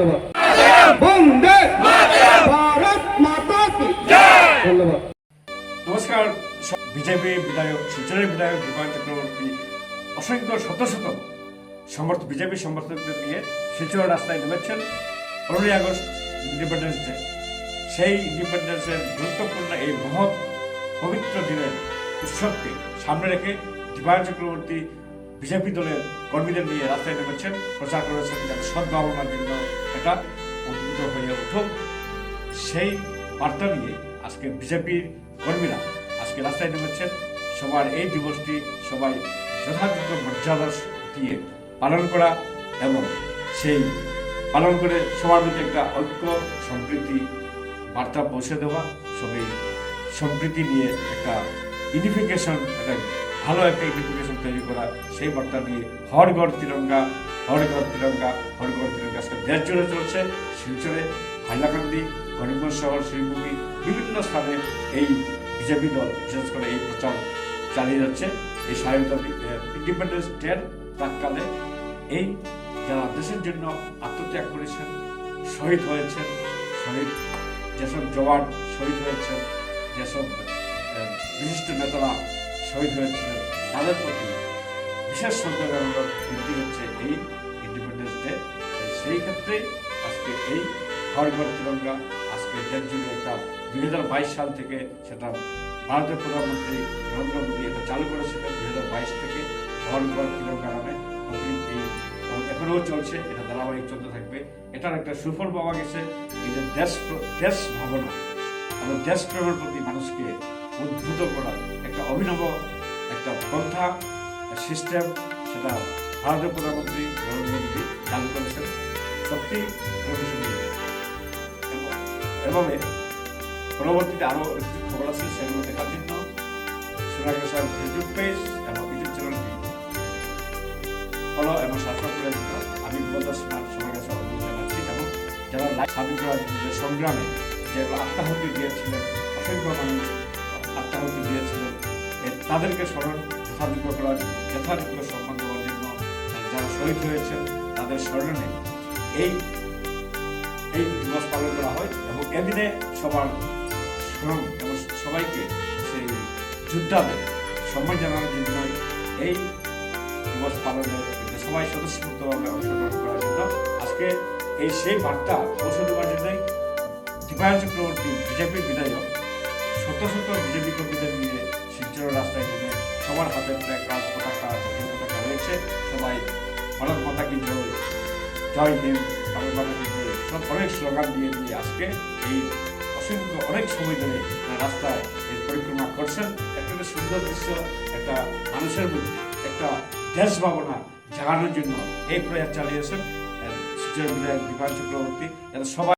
ধন্যবাদ। বন্দে ভারত নমস্কার, বিজেপি বিধায়ক, শিলচরের বিধায়ক দীপা চক্রবর্তী, অসংখ্য শত শত সমর্থ, বিজেপি সমর্থকদের নিয়ে শিলচর রাস্তায় নেমেছেন পনেরোই আগস্ট ইন্ডিপেন্ডেন্স ডে। সেই ইন্ডিপেন্ডেন্সের গুরুত্বপূর্ণ এই মহৎ, পবিত্র দিনের উৎসবকে সামনে রেখে দীপা চক্রবর্তী বিজেপি দলের কর্মীদের নিয়ে রাস্তায় নেমেছেন প্রচার করেছেন যাতে সদ্ভাবনার জন্য এটা উদ্ভূত হয়ে উঠুক, সেই বার্তা নিয়ে আজকে বিজেপির কর্মীরা আজকে রাস্তায় নেমেছেন। সবার এই দিবসটি সবাই যথাযথ মর্যাদা দিয়ে পালন করা এবং সেই পালন করে সবার মধ্যে একটা ঐক্য, সম্প্রীতি বার্তা পৌঁছে দেওয়া, সবাই সম্প্রীতি নিয়ে একটা ইউনিফিকেশন একটা ভালো একটা ইউনিফিকেশন তৈরি করা, সেই বার্তা নিয়ে হরগড় তিরঙ্গা হরগড় তিরঙ্গা হরগড় তিরঙ্গা আজকে দেশ জুড়ে চলছে, শিলচরে, হাইলাকান্দি করিমগঞ্জ শহর শ্রীভূমি বিভিন্ন স্থানে এই বিজেপি দল, বিশেষ করে এই প্রচার চালিয়ে যাচ্ছে। এই স্বাধীনতা ইন্ডিপেন্ডেন্স ডের প্রাককালে এই যারা দেশের জন্য আত্মত্যাগ করেছেন, শহীদ হয়েছেন, শহীদ, যেসব জওয়ান শহীদ হয়েছেন, যেসব বিশিষ্ট নেতারা শহীদ হয়েছিলেন, তাদের প্রতি বিশেষ শ্রদ্ধা জানানোর দিনটি হচ্ছে এই ইন্ডিপেন্ডেন্স ডে সেই ক্ষেত্রে আজকে এই হরঘর তিরঙ্গা আজকে দেশ জুড়ে একটা দুই হাজার বাইশ সাল থেকে সেটা ভারতের প্রধানমন্ত্রী নরেন্দ্র মোদী এটা চালু করেছিলেন দুই হাজার বাইশ থেকে হরঘর তিরঙ্গা নামে এখনও চলছে, এটা ধারাবাহিক চলতে থাকবে। এটার একটা সুফল পাওয়া গেছে, এই যে দেশ দেশ ভাবনা, এবং দেশপ্রেমের প্রতি মানুষকে উদ্ভূত করা একটা অভিনব একটা পন্থা সিস্টেম সেটা ভারতের প্রধানমন্ত্রী নরেন্দ্র মোদী চালু করেছেন সত্যি এভাবে পরবর্তীতে আরও খবর আছে, সেগুলো দেখার জন্য। সোনাগ্র স্যার ফেসবুক পেজ এবং ইউটিউব চ্যানেলটি ফলো এবং সাবস্ক্রাইব করে দিতে আমি বিপদাস সবার কাছে অনুরোধ জানাচ্ছি এবং যারা লাইভ স্বাধীন করার যে সংগ্রামে যেগুলো আত্মাহুতি দিয়েছিলেন, অসংখ্য মানুষ আত্মাহুতি দিয়েছিলেন তাদেরকে স্মরণ যথাযোগ্য যথাযোগ্য সম্মান দেওয়ার জন্য যারা শহীদ হয়েছেন, তাদের স্মরণে এই এই দিবস পালন করা হয় এবং এদিনে সবার স্মরণ এবং সবাইকে সেই যোদ্ধাদের সম্মান জানানোর জন্য এই দিবস পালনে এতে সবাই অংশগ্রহণ করার জন্য আজকে এই সেই বার্তা পৌঁছে দেওয়ার জন্যই দীপায়ন চক্রবর্তী বিজেপির বিধায়ক শত শত বিজেপি কর্মীদের নিয়ে শিলচর রাস্তায় সবার হাতে প্ল্যাক কার্ড পতাকা জাতীয় পতাকা রয়েছে। সবাই ভারত মাতা কি জয় হিন্দ ভারত মাতা কি জয় সব অনেক স্লোগান দিয়ে দিয়ে আজকে এই অসংখ্য অনেক সময় ধরে রাস্তায় এই পরিক্রমা করছেন। একটা সুন্দর দৃশ্য, একটা মানুষের মধ্যে একটা দেশ ভাবনা জাগানোর জন্য এই প্রয়াস চালিয়েছেন। বিধায়ক দীপায়ন চক্রবর্তী যাতে সবাই